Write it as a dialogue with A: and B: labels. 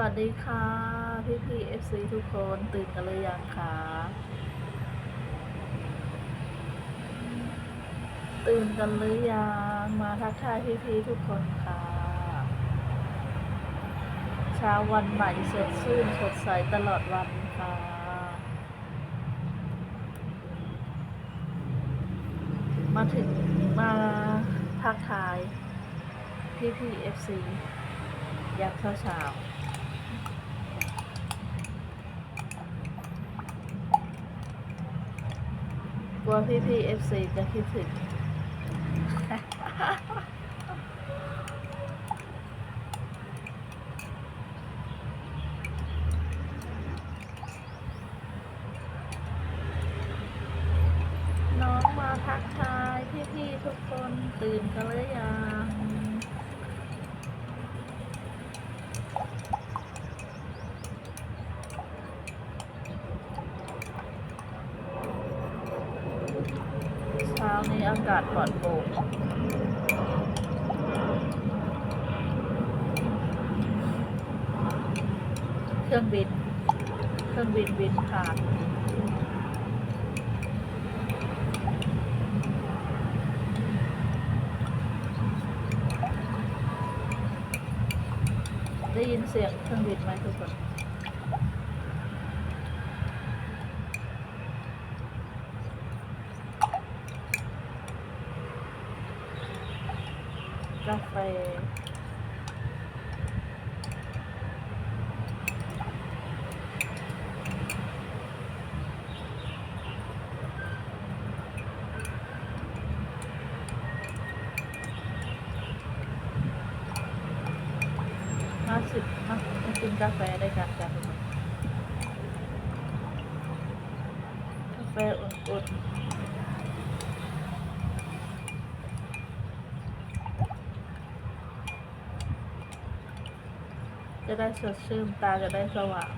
A: วัสดีค่ะ พี่พีเอฟซีทุกคนตื่นกันเลยยังคะตื่นกันหรือยังมาทักทายพี่พี่ทุกคนค่ะ เช้าวันใหม่สดชื่นสดใสตลอดวันค่ะมาถึงมาทักทายพี่พีเอฟซียามเช้าเช้าๆ กลัวพี่พีเอฟซีจะคิดถึงน้องมาทักทายพี่พี่ทุกคนตื่นกันหรือยัง เช้านี้อากาศปลอดโปร่งเครื่องบิน เครื่องบินบินผ่านได้ยินเสียงเครื่องบินไหมทุกคน กาแฟมาสิบมากินกาแฟได้กันจ้ะทุกคนกาแฟอุ่นๆ จะได้สดชื่นตาจะได้สว่าง